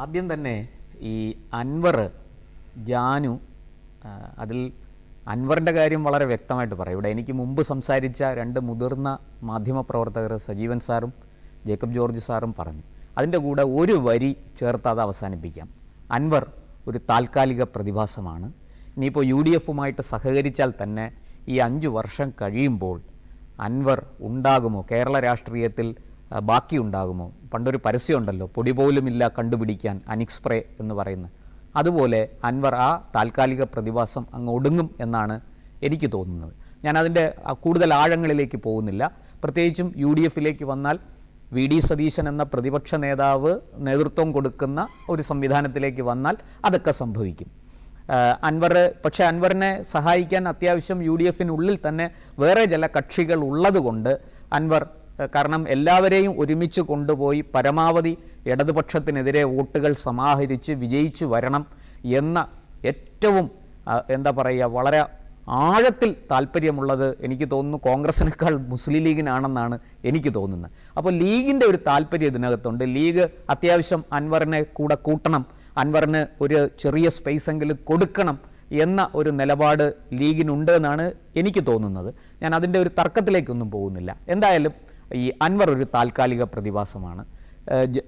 ആദ്യം തന്നെ ഈ അൻവർ ജാനു അതിൽ അൻവറിന്റെ കാര്യം വളരെ വ്യക്തമായിട്ട് പറയും. ഇവിടെ എനിക്ക് മുമ്പ് സംസാരിച്ച രണ്ട് മുതിർന്ന മാധ്യമപ്രവർത്തകർ സജീവൻ സാറും ജേക്കബ് ജോർജ് സാറും പറഞ്ഞു. അതിന്റെ കൂടെ ഒരു വരി ചേർത്ത് അത് അവസാനിപ്പിക്കാം. അൻവർ ഒരു താൽക്കാലിക പ്രതിഭാസമാണ്. ഇനിയിപ്പോൾ യു ഡി എഫുമായിട്ട് സഹകരിച്ചാൽ തന്നെ ഈ അഞ്ച് വർഷം കഴിയുമ്പോൾ അൻവർ ഉണ്ടാകുമോ? കേരള രാഷ്ട്രീയത്തിൽ ആ, ബാക്കി ഉണ്ടാകുമോ പണ്ടൊരു പരസ്യമുണ്ടല്ലോ പൊടി പോലുമില്ല കണ്ടുപിടിക്കാൻ അനിക്സ്പ്രേ എന്ന് പറയുന്ന. അതുപോലെ അൻവർ ആ താൽക്കാലിക പ്രതിഭാസം അങ്ങ് ഒടുങ്ങും എന്നാണ് എനിക്ക് തോന്നുന്നത്. ഞാൻ അതിന്റെ കൂടുതൽ ആഴങ്ങളിലേക്ക് പോകുന്നില്ല. പ്രത്യേകിച്ചും യു ഡി എഫിലേക്ക് വന്നാൽ വി ഡി സതീശൻ എന്ന പ്രതിപക്ഷ നേതാവ് നേതൃത്വം കൊടുക്കുന്ന ഒരു സംവിധാനത്തിലേക്ക് വന്നാൽ അതൊക്കെ സംഭവിക്കും. അൻവർ പക്ഷേ അൻവറിനെ സഹായിക്കാൻ അത്യാവശ്യം യു ഡി എഫിനുള്ളിൽ തന്നെ വേറെ ചില കക്ഷികൾ ഉള്ളതുകൊണ്ട് അൻവർ കാരണം എല്ലാവരെയും ഒരുമിച്ച് കൊണ്ടുപോയി പരമാവധി ഇടതുപക്ഷത്തിനെതിരെ വോട്ടുകൾ സമാഹരിച്ച് വിജയിച്ചു വരണം എന്ന ഏറ്റവും എന്താ പറയുക വളരെ ആഴത്തിൽ താല്പര്യമുള്ളത് എനിക്ക് തോന്നുന്നു കോൺഗ്രസിനേക്കാൾ മുസ്ലിം ലീഗിനാണെന്നാണ് എനിക്ക് തോന്നുന്നത്. അപ്പോൾ ലീഗിന്റെ ഒരു താല്പര്യം ഇതിനകത്തുണ്ട്. ലീഗ് അത്യാവശ്യം അൻവറിനെ കൂടെ കൂട്ടണം അൻവറിന് ഒരു ചെറിയ സ്പേസ് എങ്കിലും കൊടുക്കണം എന്ന ഒരു നിലപാട് ലീഗിനുണ്ട് എന്നാണ് എനിക്ക് തോന്നുന്നത്. ഞാൻ അതിന്റെ ഒരു തർക്കത്തിലേക്കൊന്നും പോകുന്നില്ല. എന്തായാലും ഈ അൻവർ ഒരു താൽക്കാലിക പ്രതിഭാസമാണ്.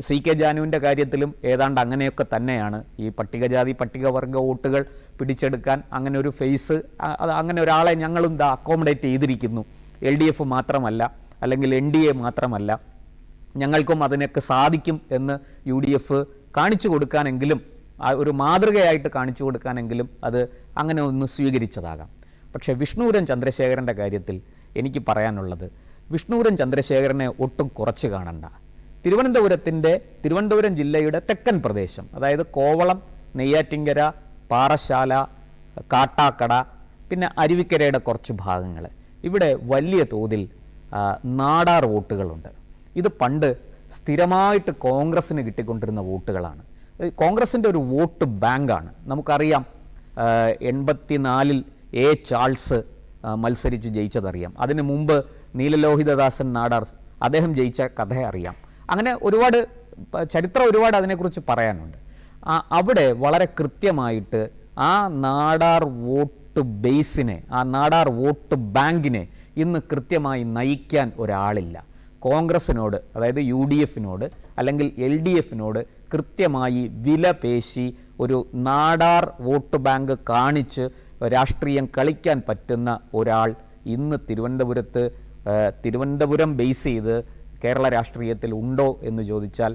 സി കെ ജാനുവിന്റെ കാര്യത്തിലും ഏതാണ്ട് അങ്ങനെയൊക്കെ തന്നെയാണ്. ഈ പട്ടികജാതി പട്ടികവർഗ വോട്ടുകൾ പിടിച്ചെടുക്കാൻ അങ്ങനെ ഒരു ഫേസ് അങ്ങനെ ഒരാളെ ഞങ്ങളും ഇതാ അക്കോമഡേറ്റ് ചെയ്തിരിക്കുന്നു. എൽ ഡി എഫ് മാത്രമല്ല അല്ലെങ്കിൽ എൻ ഡി എ മാത്രമല്ല ഞങ്ങൾക്കും അതിനൊക്കെ സാധിക്കും എന്ന് യു ഡി എഫ് കാണിച്ചു കൊടുക്കാനെങ്കിലും ഒരു മാതൃകയായിട്ട് കാണിച്ചു കൊടുക്കാനെങ്കിലും അത് അങ്ങനെ ഒന്ന് സ്വീകരിച്ചതാകാം. പക്ഷേ വിഷ്ണുപുരം ചന്ദ്രശേഖരന്റെ കാര്യത്തിൽ എനിക്ക് പറയാനുള്ളത് വിഷ്ണുപുരം ചന്ദ്രശേഖരനെ ഒട്ടും കുറച്ച് കാണണ്ട. തിരുവനന്തപുരത്തിന്റെ തിരുവനന്തപുരം ജില്ലയുടെ തെക്കൻ പ്രദേശം അതായത് കോവളം നെയ്യാറ്റിങ്കര പാറശാല കാട്ടാക്കട പിന്നെ അരുവിക്കരയുടെ കുറച്ച് ഭാഗങ്ങൾ. ഇവിടെ വലിയ തോതിൽ നാടാർ വോട്ടുകളുണ്ട്. ഇത് പണ്ട് സ്ഥിരമായിട്ട് കോൺഗ്രസ്സിന് കിട്ടിക്കൊണ്ടിരുന്ന വോട്ടുകളാണ്. കോൺഗ്രസിന്റെ ഒരു വോട്ട് ബാങ്കാണ്. നമുക്കറിയാം എൺപത്തിനാലിൽ എ ചാൾസ് മത്സരിച്ച് ജയിച്ചതറിയാം. അതിന് മുമ്പ് നീലലോഹിതദാസൻ നാടാർ അദ്ദേഹം ജയിച്ച കഥ അറിയാം. അങ്ങനെ ഒരുപാട് ചരിത്രം ഒരുപാട് അതിനെക്കുറിച്ച് പറയാനുണ്ട്. അവിടെ വളരെ കൃത്യമായിട്ട് ആ നാടാർ വോട്ട് ബേസിനെ ആ നാടാർ വോട്ട് ബാങ്കിനെ ഇന്ന് കൃത്യമായി നയിക്കാൻ ഒരാളില്ല. കോൺഗ്രസിനോട് അതായത് യു ഡി എഫിനോട് അല്ലെങ്കിൽ എൽ ഡി എഫിനോട് കൃത്യമായി വില പേശി ഒരു നാടാർ വോട്ട് ബാങ്ക് കാണിച്ച് രാഷ്ട്രീയം കളിക്കാൻ പറ്റുന്ന ഒരാൾ ഇന്ന് തിരുവനന്തപുരത്ത് തിരുവനന്തപുരം ബേസ് ചെയ്ത് കേരള രാഷ്ട്രീയത്തിൽ ഉണ്ടോ എന്ന് ചോദിച്ചാൽ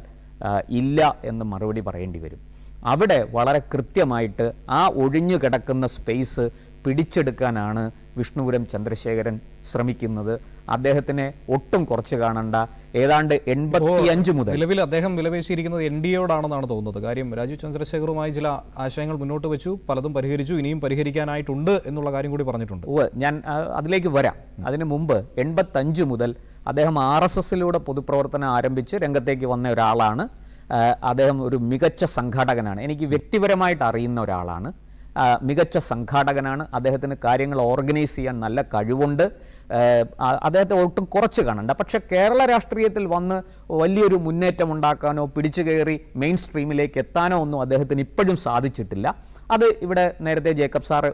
ഇല്ല എന്ന് മറുപടി പറയേണ്ടി വരും. അവിടെ വളരെ കൃത്യമായിട്ട് ആ ഒഴിഞ്ഞു കിടക്കുന്ന സ്പേസ് പിടിച്ചെടുക്കാനാണ് വിഷ്ണുപുരം ചന്ദ്രശേഖരൻ ശ്രമിക്കുന്നത്. അദ്ദേഹത്തിനെ ഒട്ടും കുറച്ച് കാണണ്ട. ഏതാണ്ട് എൺപത്തിയഞ്ച് മുതൽ നിലവിൽ അദ്ദേഹം വിലപേശിയിരിക്കുന്നത് എൻ ഡി എയോടാണെന്നാണ് തോന്നുന്നത്. കാര്യം രാജീവ് ചന്ദ്രശേഖറുമായി ചില ആശയങ്ങൾ മുന്നോട്ട് വെച്ചു പലതും പരിഹരിച്ചു ഇനിയും പരിഹരിക്കാനായിട്ടുണ്ട് എന്നുള്ള കാര്യം കൂടി പറഞ്ഞിട്ടുണ്ട്. ഓ ഞാൻ അതിലേക്ക് വരാം. അതിനു മുമ്പ് എൺപത്തഞ്ച് മുതൽ അദ്ദേഹം ആർ എസ് എസിലൂടെ പൊതുപ്രവർത്തനം ആരംഭിച്ച് രംഗത്തേക്ക് വന്ന ഒരാളാണ്. അദ്ദേഹം ഒരു മികച്ച സംഘാടകനാണ്. എനിക്ക് വ്യക്തിപരമായിട്ട് അറിയുന്ന ഒരാളാണ്. മികച്ച സംഘാടകനാണ്. അദ്ദേഹത്തിന് കാര്യങ്ങൾ ഓർഗനൈസ് ചെയ്യാൻ നല്ല കഴിവുണ്ട്. അദ്ദേഹത്തെ ഒട്ടും കുറച്ച് കാണണ്ട. പക്ഷേ കേരള രാഷ്ട്രീയത്തിൽ വന്ന് വലിയൊരു മുന്നേറ്റം ഉണ്ടാക്കാനോ പിടിച്ചു കയറി മെയിൻ സ്ട്രീമിലേക്ക് എത്താനോ ഒന്നും അദ്ദേഹത്തിന് ഇപ്പോഴും സാധിച്ചിട്ടില്ല. അത് ഇവിടെ നേരത്തെ ജേക്കബ് സാറ്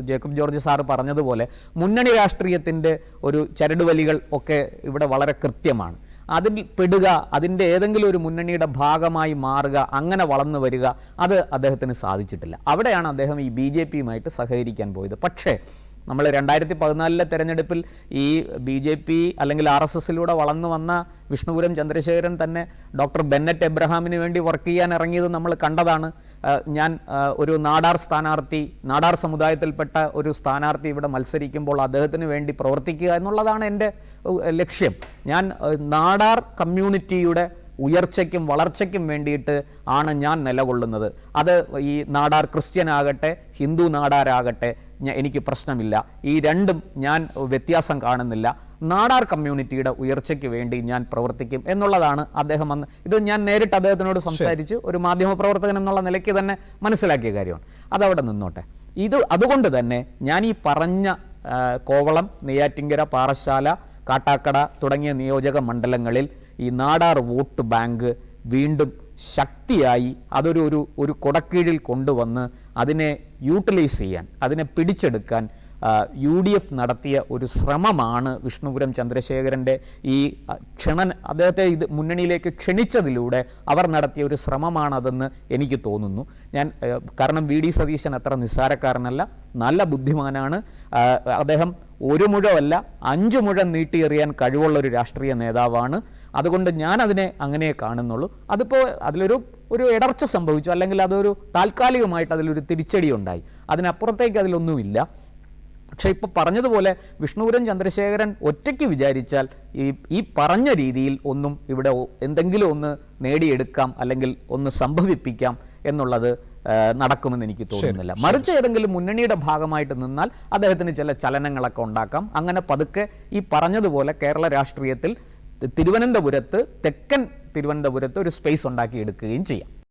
ജേക്കബ് ജോർജ് സാറ് പറഞ്ഞതുപോലെ മുന്നണി രാഷ്ട്രീയത്തിന്റെ ഒരു ചരടുവലികൾ ഒക്കെ ഇവിടെ വളരെ കൃത്യമാണ്. അതിൽ പെടുക അതിന്റെ ഏതെങ്കിലും ഒരു മുന്നണിയുടെ ഭാഗമായി മാറുക അങ്ങനെ വളർന്നു വരിക അത് അദ്ദേഹത്തിന് സാധിച്ചിട്ടില്ല. അവിടെയാണ് അദ്ദേഹം ഈ ബി ജെ പിയുമായിട്ട് സഹകരിക്കാൻ പോയത്. പക്ഷേ നമ്മൾ രണ്ടായിരത്തി പതിനാലിലെ തെരഞ്ഞെടുപ്പിൽ ഈ ബി ജെ പി അല്ലെങ്കിൽ ആർ എസ് എസിലൂടെ വളർന്നു വന്ന വിഷ്ണുപുരം ചന്ദ്രശേഖരൻ തന്നെ ഡോക്ടർ ബെന്നറ്റ് എബ്രഹാമിന് വേണ്ടി വർക്ക് ചെയ്യാൻ ഇറങ്ങിയത് നമ്മൾ കണ്ടതാണ്. ഞാൻ ഒരു നാടാർ സ്ഥാനാർത്ഥി നാടാർ സമുദായത്തിൽപ്പെട്ട ഒരു സ്ഥാനാർത്ഥി ഇവിടെ മത്സരിക്കുമ്പോൾ അദ്ദേഹത്തിന് വേണ്ടി പ്രവർത്തിക്കുക എന്നുള്ളതാണ് എന്റെ ലക്ഷ്യം. ഞാൻ നാടാർ കമ്മ്യൂണിറ്റിയുടെ ഉയർച്ചയ്ക്കും വളർച്ചയ്ക്കും വേണ്ടിയിട്ട് ആണ് ഞാൻ നിലകൊള്ളുന്നത്. അത് ഈ നാടാർ ക്രിസ്ത്യൻ ആകട്ടെ ഹിന്ദു നാടാരാകട്ടെ എനിക്ക് പ്രശ്നമില്ല. ഈ രണ്ടും ഞാൻ വ്യത്യാസം കാണുന്നില്ല. നാടാർ കമ്മ്യൂണിറ്റിയുടെ ഉയർച്ചയ്ക്ക് വേണ്ടി ഞാൻ പ്രവർത്തിക്കും എന്നുള്ളതാണ് അദ്ദേഹം അന്ന് ഇത് ഞാൻ നേരിട്ട് അദ്ദേഹത്തിനോട് സംസാരിച്ച് ഒരു മാധ്യമപ്രവർത്തകൻ എന്നുള്ള നിലയ്ക്ക് തന്നെ മനസ്സിലാക്കിയ കാര്യമാണ്. അതവിടെ നിന്നോട്ടെ. ഇത് അതുകൊണ്ട് തന്നെ ഞാൻ ഈ പറഞ്ഞ കോവളം നെയ്യാറ്റിങ്കര പാറശാല കാട്ടാക്കട തുടങ്ങിയ നിയോജക മണ്ഡലങ്ങളിൽ ഈ നാടാർ വോട്ട് ബാങ്ക് വീണ്ടും ശക്തിയായി അതൊരു ഒരു ഒരു കൊടക്കീഴിൽ കൊണ്ടുവന്ന് അതിനെ യൂട്ടിലൈസ് ചെയ്യാൻ അതിനെ പിടിച്ചെടുക്കാൻ യു ഡി എഫ് നടത്തിയ ഒരു ശ്രമമാണ് വിഷ്ണുപുരം ചന്ദ്രശേഖരന്റെ ഈ ക്ഷണൻ അദ്ദേഹത്തെ ഇത് മുന്നണിയിലേക്ക് ക്ഷണിച്ചതിലൂടെ അവർ നടത്തിയ ഒരു ശ്രമമാണതെന്ന് എനിക്ക് തോന്നുന്നു. ഞാൻ കാരണം വി ഡി സതീശൻ അത്ര നിസ്സാരക്കാരനല്ല നല്ല ബുദ്ധിമാനാണ്. അദ്ദേഹം ഒരു മുഴമല്ല അഞ്ച് മുഴം നീട്ടിയെറിയാൻ കഴിവുള്ള ഒരു രാഷ്ട്രീയ നേതാവാണ്. അതുകൊണ്ട് ഞാൻ അതിനെ അങ്ങനെ കാണുന്നുള്ളൂ. അതിപ്പോൾ അതിലൊരു ഒരു ഇടർച്ച സംഭവിച്ചു അല്ലെങ്കിൽ അതൊരു താൽക്കാലികമായിട്ട് അതിലൊരു തിരിച്ചടി ഉണ്ടായി അതിനപ്പുറത്തേക്ക് അതിലൊന്നുമില്ല. പക്ഷേ ഇപ്പോൾ പറഞ്ഞതുപോലെ വിഷ്ണുപുരം ചന്ദ്രശേഖരൻ ഒറ്റയ്ക്ക് വിചാരിച്ചാൽ ഈ ഈ പറഞ്ഞ രീതിയിൽ ഒന്നും ഇവിടെ എന്തെങ്കിലും ഒന്ന് നേടിയെടുക്കാം അല്ലെങ്കിൽ ഒന്ന് സംഭവിപ്പിക്കാം എന്നുള്ളത് നടക്കുമെന്ന് എനിക്ക് തോന്നുന്നില്ല. മറിച്ച് ഏതെങ്കിലും മുന്നണിയുടെ ഭാഗമായിട്ട് നിന്നാൽ അദ്ദേഹത്തിന് ചില ചലനങ്ങളൊക്കെ ഉണ്ടാക്കാം. അങ്ങനെ പതുക്കെ ഈ പറഞ്ഞതുപോലെ കേരള രാഷ്ട്രീയത്തിൽ തിരുവനന്തപുരത്ത് തെക്കൻ തിരുവനന്തപുരത്ത് ഒരു സ്പേസ് ഉണ്ടാക്കിയെടുക്കുകയും ചെയ്യാം.